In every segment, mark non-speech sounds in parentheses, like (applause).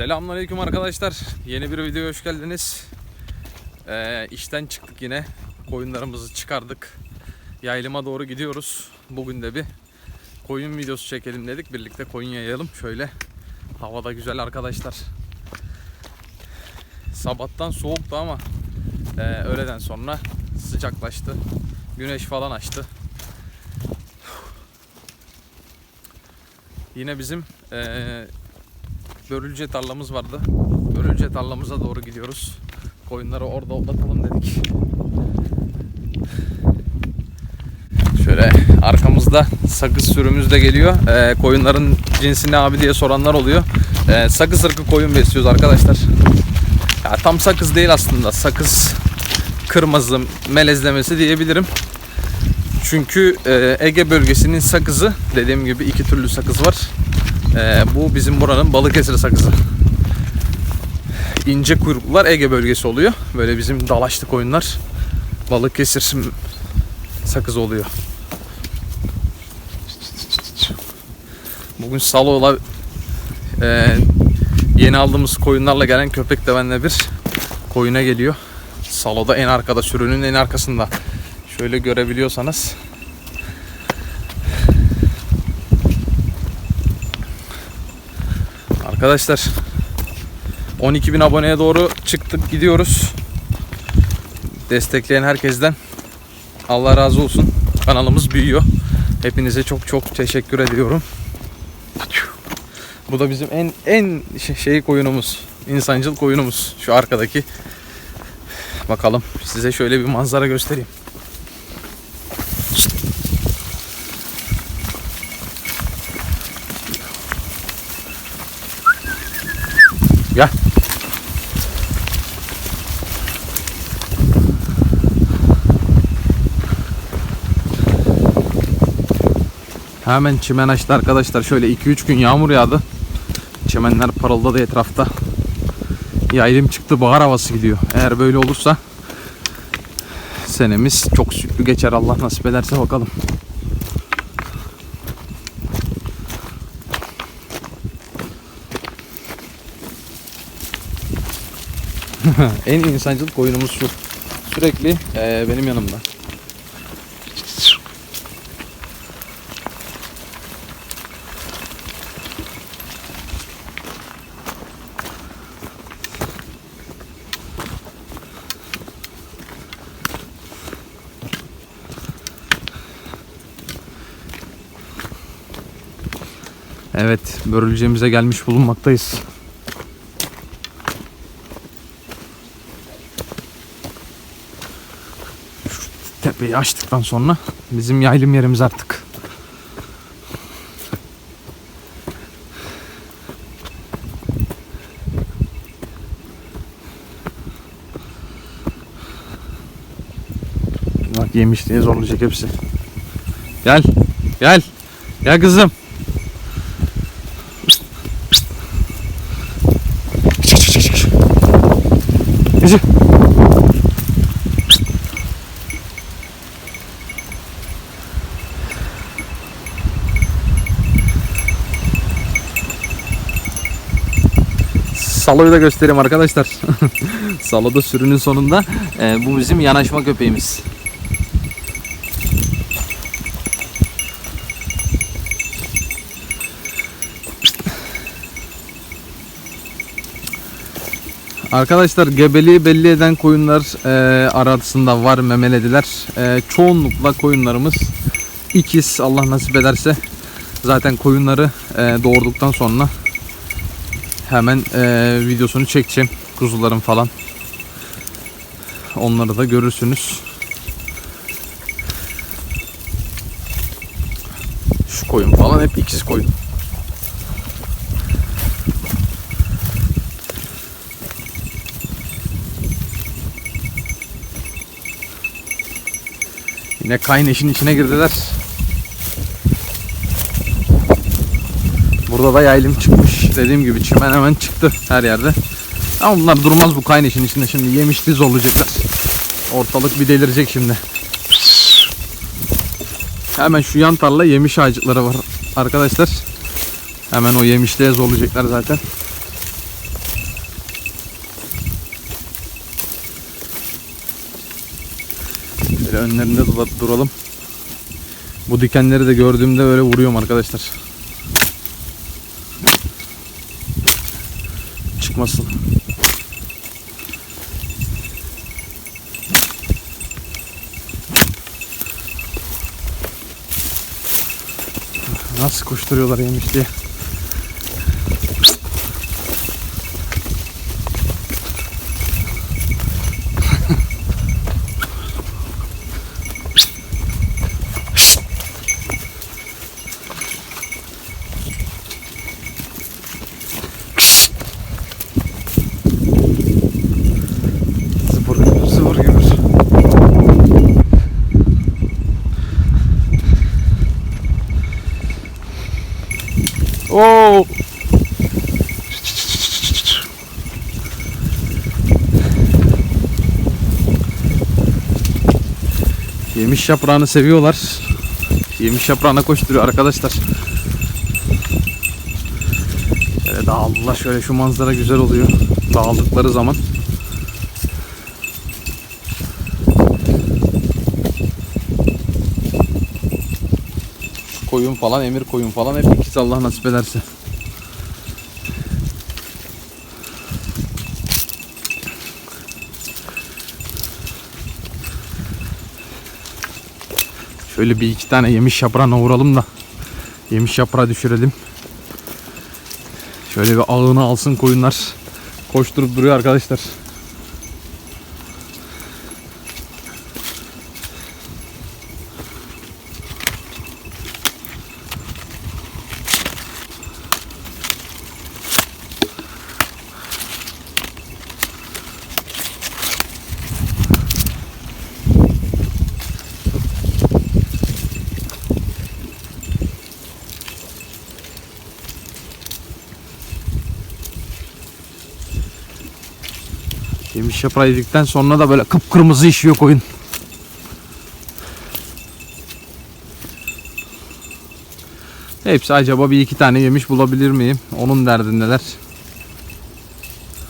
Selamünaleyküm arkadaşlar. Yeni bir videoya hoş geldiniz. Ee, işten çıktık yine. Koyunlarımızı çıkardık. Yaylıma doğru gidiyoruz. Bugün de bir koyun videosu çekelim dedik. Birlikte koyun yayalım. Şöyle havada güzel arkadaşlar. Sabahtan soğuktu ama e, öğleden sonra sıcaklaştı. Güneş falan açtı. Yine bizim e, Börülce tarlamız vardı. Börülce tarlamıza doğru gidiyoruz. Koyunları orada otlatalım dedik. Şöyle arkamızda sakız sürümüz de geliyor. Ee, koyunların cinsi ne abi diye soranlar oluyor. Ee, sakız ırkı koyun besliyoruz arkadaşlar. Ya tam sakız değil aslında. Sakız kırmızı melezlemesi diyebilirim. Çünkü e, Ege bölgesinin sakızı dediğim gibi iki türlü sakız var. Ee, bu bizim buranın Balıkesir sakızı. İnce kuyruklular Ege bölgesi oluyor. Böyle bizim dalaşlı koyunlar Balıkesir sakızı oluyor. Bugün Salo'la e, yeni aldığımız koyunlarla gelen köpek de benimle bir koyuna geliyor. Salo'da en arkada, sürünün en arkasında. Şöyle görebiliyorsanız. Arkadaşlar 12.000 aboneye doğru çıktık gidiyoruz. Destekleyen herkesten Allah razı olsun. Kanalımız büyüyor. Hepinize çok çok teşekkür ediyorum. Bu da bizim en en şey- şey koyunumuz. insancıl koyunumuz. Şu arkadaki. Bakalım size şöyle bir manzara göstereyim. Hemen çimen açtı arkadaşlar. Şöyle 2-3 gün yağmur yağdı. Çimenler parıldadı etrafta. Yaylım çıktı bahar havası gidiyor. Eğer böyle olursa senemiz çok sütlü geçer Allah nasip ederse bakalım. (laughs) en insancıl koyunumuz şu. Sürekli eee, benim yanımda. Evet, börülcemize gelmiş bulunmaktayız. Tepeyi açtıktan sonra bizim yaylım yerimiz artık. Bak yemiş diye zorlayacak hepsi. Gel. Gel. Gel kızım. Gece. Salo'yu da göstereyim arkadaşlar. (laughs) Salo'da sürünün sonunda. Ee, bu bizim yanaşma köpeğimiz. Arkadaşlar gebeliği belli eden koyunlar e, arasında var memelediler. E, çoğunlukla koyunlarımız ikiz Allah nasip ederse. Zaten koyunları e, doğurduktan sonra hemen e, videosunu çekeceğim. Kuzuların falan. Onları da görürsünüz. Şu koyun falan hep ikiz koyun. Yine kayın işin içine girdiler. Burada da yaylım çıkmış. Dediğim gibi çimen hemen çıktı her yerde. Ama bunlar durmaz bu kayın işin içinde. Şimdi yemiş biz olacaklar. Ortalık bir delirecek şimdi. Hemen şu yan tarla yemiş ağaçları var arkadaşlar. Hemen o yemişliğe zorlayacaklar zaten. Şöyle önlerinde dura- duralım. Bu dikenleri de gördüğümde böyle vuruyorum arkadaşlar. Çıkmasın. Nasıl koşturuyorlar yemiş diye. Oo! Yemiş yaprağını seviyorlar. Yemiş yaprağına koşturuyor arkadaşlar. Şöyle dağıldılar. Şöyle şu manzara güzel oluyor. Dağıldıkları zaman. Koyun falan, emir koyun falan hep ikiz Allah nasip ederse. Şöyle bir iki tane yemiş yaprağına vuralım da yemiş yaprağı düşürelim. Şöyle bir ağını alsın koyunlar. Koşturup duruyor arkadaşlar. Yemiş yaprağı yedikten sonra da böyle kıpkırmızı işiyor koyun. Hepsi acaba bir iki tane yemiş bulabilir miyim? Onun derdindeler.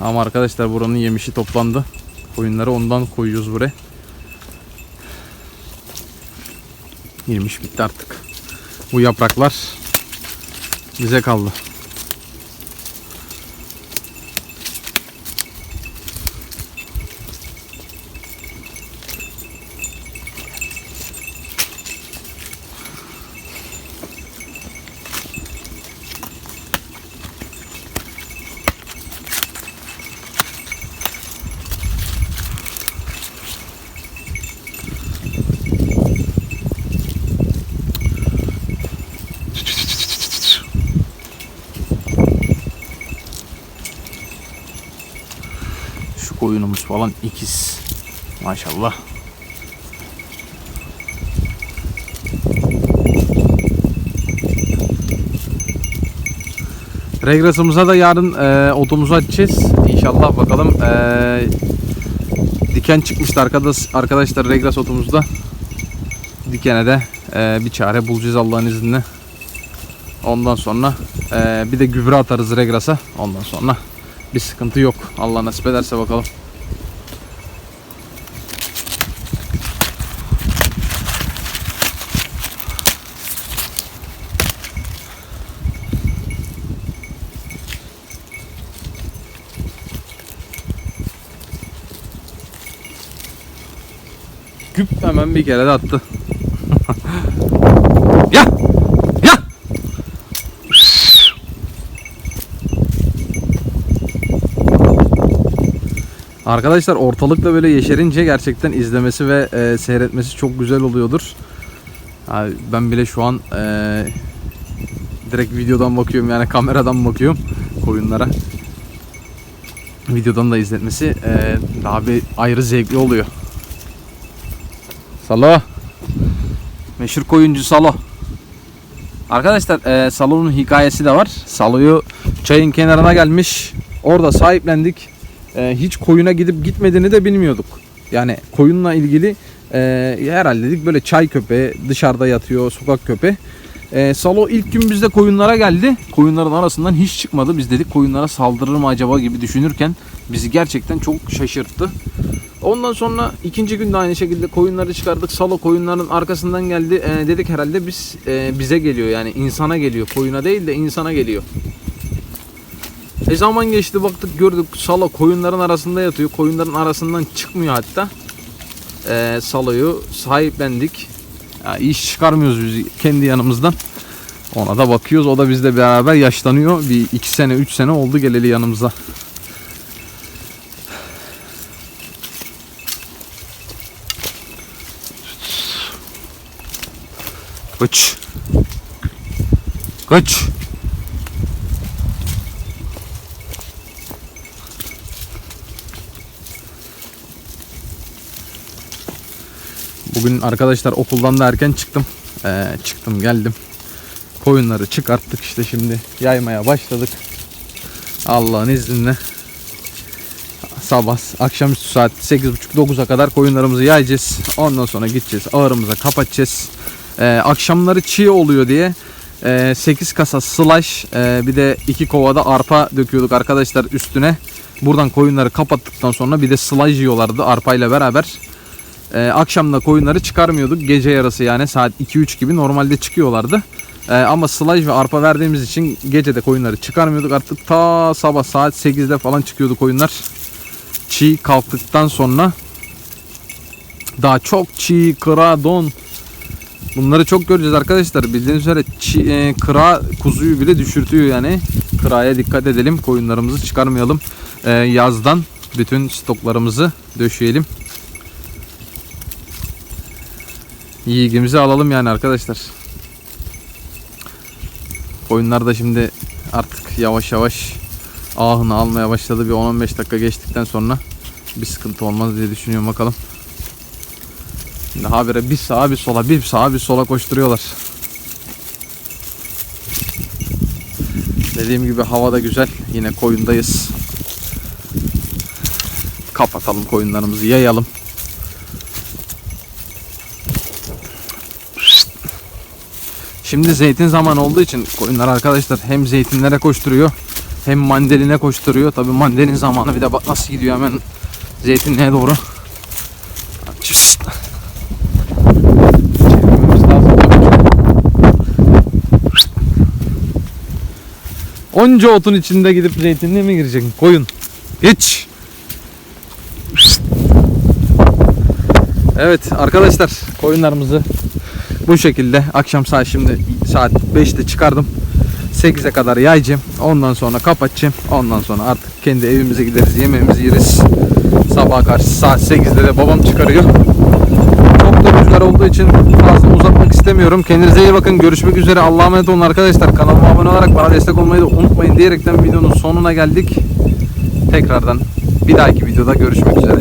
Ama arkadaşlar buranın yemişi toplandı. Koyunları ondan koyuyoruz buraya. Yemiş bitti artık. Bu yapraklar bize kaldı. Şu koyunumuz falan ikiz. Maşallah. Regresimize da yarın e, otumuzu açacağız. İnşallah bakalım. E, diken çıkmıştı arkadaş, arkadaşlar regres otumuzda. Dikene de e, bir çare bulacağız Allah'ın izniyle. Ondan sonra e, bir de gübre atarız regresa. Ondan sonra bir sıkıntı yok. Allah nasip ederse bakalım. Hemen bir kere de attı. (laughs) ya! Ya! Arkadaşlar ortalıkta böyle yeşerince gerçekten izlemesi ve e, seyretmesi çok güzel oluyordur. Abi ben bile şu an e, direkt videodan bakıyorum yani kameradan bakıyorum koyunlara. Videodan da izletmesi e, daha bir ayrı zevkli oluyor. Salo. Meşhur koyuncu Salo. Arkadaşlar e, Salo'nun hikayesi de var. Salo'yu çayın kenarına gelmiş. Orada sahiplendik. E, hiç koyuna gidip gitmediğini de bilmiyorduk. Yani koyunla ilgili e, herhalde dedik böyle çay köpeği dışarıda yatıyor sokak köpeği. E, Salo ilk gün bizde koyunlara geldi. Koyunların arasından hiç çıkmadı. Biz dedik koyunlara saldırır mı acaba gibi düşünürken bizi gerçekten çok şaşırttı. Ondan sonra ikinci gün de aynı şekilde koyunları çıkardık. Salo koyunların arkasından geldi. Ee, dedik herhalde biz e, bize geliyor yani insana geliyor. Koyuna değil de insana geliyor. E zaman geçti baktık gördük salo koyunların arasında yatıyor. Koyunların arasından çıkmıyor hatta. Ee, saloyu sahiplendik. Ya iş çıkarmıyoruz biz kendi yanımızdan. Ona da bakıyoruz. O da bizle beraber yaşlanıyor. Bir iki sene, üç sene oldu geleli yanımıza. Kaç. Kaç. Bugün arkadaşlar okuldan da erken çıktım. Ee, çıktım geldim. Koyunları çıkarttık işte şimdi yaymaya başladık. Allah'ın izniyle sabah akşamüstü saat 8.30-9'a kadar koyunlarımızı yayacağız. Ondan sonra gideceğiz ağırımıza kapatacağız. Ee, akşamları çiğ oluyor diye e, 8 kasa slash e, bir de 2 kovada arpa döküyorduk arkadaşlar üstüne. Buradan koyunları kapattıktan sonra bir de slash yiyorlardı arpayla beraber. Ee, akşamda koyunları çıkarmıyorduk. Gece yarısı yani saat 2-3 gibi normalde çıkıyorlardı. Ee, ama sılaj ve arpa verdiğimiz için gece de koyunları çıkarmıyorduk. Artık ta sabah saat 8'de falan çıkıyordu koyunlar. Çiğ kalktıktan sonra daha çok çiğ, kıra, don bunları çok göreceğiz arkadaşlar. Bildiğiniz üzere çiğ, e, kıra kuzuyu bile düşürtüyor yani. Kıraya dikkat edelim. Koyunlarımızı çıkarmayalım. Ee, yazdan bütün stoklarımızı döşeyelim. Yiğigimizi alalım yani arkadaşlar. Koyunlar da şimdi artık yavaş yavaş ahını almaya başladı. Bir 10-15 dakika geçtikten sonra bir sıkıntı olmaz diye düşünüyorum bakalım. Şimdi habire bir sağa bir sola bir sağa bir sola koşturuyorlar. Dediğim gibi hava da güzel. Yine koyundayız. Kapatalım koyunlarımızı yayalım. Şimdi zeytin zamanı olduğu için koyunlar arkadaşlar hem zeytinlere koşturuyor hem mandaline koşturuyor. Tabi mandalin zamanı bir de bak nasıl gidiyor hemen zeytinliğe doğru. Onca otun içinde gidip zeytinliğe mi gireceksin koyun? Hiç. Evet arkadaşlar koyunlarımızı bu şekilde akşam saat şimdi saat 5'te çıkardım. 8'e kadar yayacağım. Ondan sonra kapatacağım. Ondan sonra artık kendi evimize gideriz. Yemeğimizi yeriz. Sabah karşı saat 8'de de babam çıkarıyor. Çok da rüzgar olduğu için fazla uzatmak istemiyorum. Kendinize iyi bakın. Görüşmek üzere. Allah'a emanet olun arkadaşlar. Kanalıma abone olarak bana destek olmayı da unutmayın diyerekten videonun sonuna geldik. Tekrardan bir dahaki videoda görüşmek üzere.